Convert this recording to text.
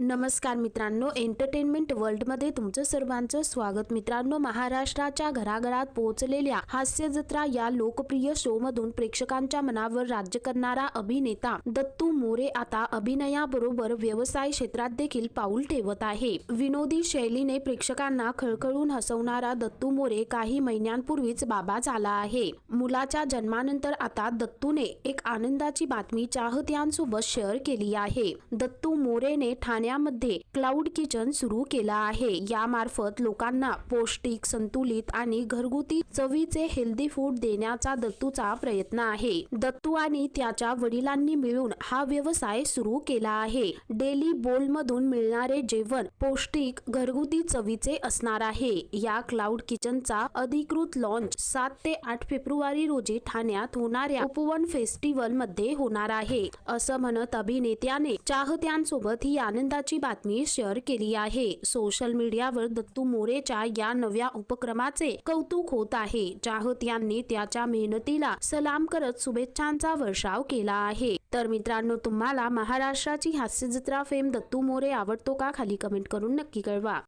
नमस्कार मित्रांनो एंटरटेनमेंट वर्ल्डमध्ये तुमचं सर्वांचं स्वागत. मित्रांनो महाराष्ट्राच्या घराघरात पोहोचलेल्या हास्य जत्रा या लोकप्रिय शो मधून प्रेक्षकांच्या मनावर राज्य करणारा अभिनेता दत्तू मोरे आता अभिनयाबरोबर व्यवसाय क्षेत्रात देखील पाऊल ठेवत आहे. विनोदी शैलीने प्रेक्षकांना खळखळून हसवणारा दत्तू मोरे काही महिन्यांपूर्वीच बाबा झाला आहे. मुलाच्या जन्मानंतर आता दत्तूने एक आनंदाची बातमी चाहत्यांसोबत शेअर केली आहे. दत्तू मोरेने ठाणे ठाण्यामध्ये क्लाउड किचन सुरू केला आहे. यामार्फत लोकांना पौष्टिक संतुलित आणि घरगुती चवीचे हेल्दी फूड देण्याचा दत्तूचा प्रयत्न आहे. दत्तू आणि त्याच्या वडिलांनी मिळून हा व्यवसाय सुरू केला आहे. डेली बोल मधून मिळणारे जेवण पौष्टिक घरगुती चवीचे असणार आहे. या क्लाउड किचनचा अधिकृत लॉन्च सात ते आठ फेब्रुवारी रोजी ठाण्यात होणाऱ्या उपवन फेस्टिवलमध्ये होणार आहे. असं म्हणत अभिनेत्याने चाहत्यांसोबत ही आनंदाची बातमी शेअर केली आहे. सोशल मीडियावर दत्तू मोरेच्या या नव्या उपक्रमाचे कौतुक होत आहे. चाहत्यांनी त्याच्या मेहनतीला सलाम करत शुभेच्छांचा वर्षाव केला आहे. तर मित्रांनो तुम्हाला महाराष्ट्राची हास्यजत्रा फेम दत्तू मोरे आवडतो का? खाली कमेंट करून नक्की कळवा.